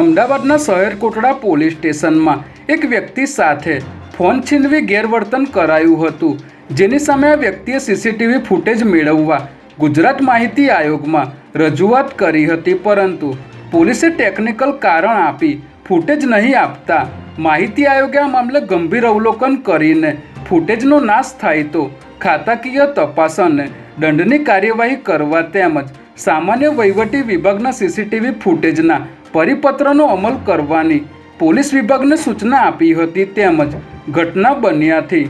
અમદાવાદના શહેર કોટડા પોલીસ સ્ટેશનમાં એક વ્યક્તિ સાથે ફોન છીનવી ગેરવર્તન કરાયું હતું, જેની સામે આ વ્યક્તિએ સીસીટીવી ફૂટેજ મેળવવા ગુજરાત માહિતી આયોગમાં રજૂઆત કરી હતી, પરંતુ પોલીસે ટેકનિકલ કારણ આપી ફૂટેજ નહીં આપતા માહિતી આયોગે આ મામલે ગંભીર અવલોકન કરીને ફૂટેજનો નાશ થાય તો ખાતાકીય તપાસ અને દંડની કાર્યવાહી કરવા તેમજ સામાન્ય વહીવટી વિભાગના સીસીટીવી ફૂટેજના પરિપત્રનો અમલ કરવાની પોલીસ વિભાગને સૂચના આપી હતી તેમજ ઘટના બન્યાથી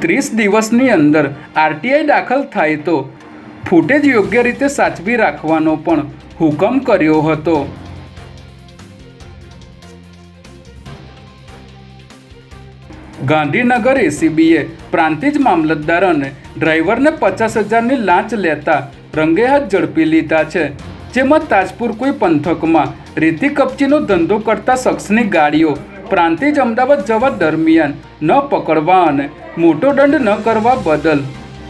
ત્રીસ દિવસની અંદર આરટીઆઈ દાખલ થાય તો ફૂટેજ યોગ્ય રીતે સાચવી રાખવાનો પણ હુકમ કર્યો હતો. ગાંધીનગર એસીબીએ પ્રાંતિજ મામલતદાર અને ડ્રાઈવરને પચાસ હજારની લાંચ લેતા રંગે હાથ ઝડપી લીધા છે. જેમાં તાજપુર કોઈ પંથકમાં રેતી કપચીનો ધંધો કરતા શખ્સની ગાડીઓ પ્રાંતિજ અમદાવાદ જવા દરમિયાન ન પકડવા અને મોટો દંડ ન કરવા બદલ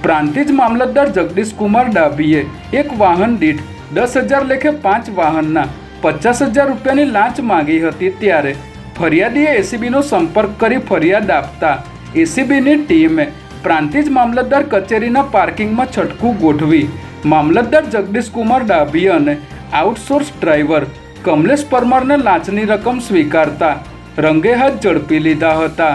પ્રાંતિજ મામલતદાર જગદીશ કુમાર ડાભીએ એક વાહન દીઠ દસ હજાર લેખે પાંચ વાહનના પચાસ હજાર રૂપિયાની લાંચ માંગી હતી ત્યારે ફરિયાદીએ એસીબીનો સંપર્ક કરી ફરિયાદ આપતા એસીબીની ટીમે પ્રાંતિજ મામલતદાર કચેરીના પાર્કિંગમાં છટકું ગોઠવી મામલતદાર જગદીશ કુમાર ડાભી અને આઉટસોર્સ ડ્રાઈવર કમલેશ પરમારને લાંચની રકમ સ્વીકારતા રંગે હાથ ઝડપી લીધા હતા.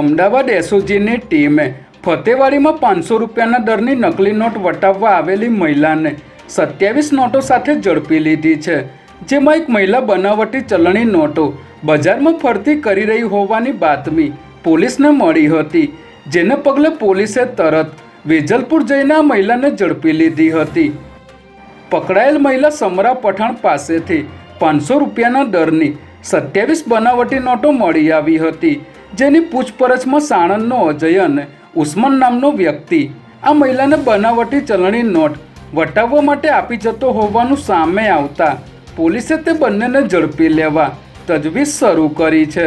અમદાવાદ એસઓજીની ટીમે ફતેવાડીમાં પાંચસો રૂપિયાના દરની નકલી નોટ વટાવવા આવેલી મહિલાને સત્યાવીસ નોટો સાથે ઝડપી લીધી છે, જેમાં એક મહિલા બનાવટી ચલણી નોટો બજારમાં ફરતી કરી રહી હોવાની બાતમી પોલીસને મળી હતી, જેને પગલે પોલીસે તરત વેજલપુર જઈને આ મહિલાને ઝડપી લીધી હતી. પકડાયેલ મહિલા સમરા પઠાણ પાસેથી પાંચસો રૂપિયાના દરની સત્યાવીસ બનાવટી નોટો મળી આવી હતી, જેની પૂછપરછમાં સાણંદનો અજય અને ઉસ્માન નામનો વ્યક્તિ. આ મહિલાને બનાવટી ચલણી નોટ વટાવવા માટે આપી જતો હોવાનું સામે આવતા પોલીસે તે બંનેને ઝડપી લેવા તજવીજ શરૂ કરી છે.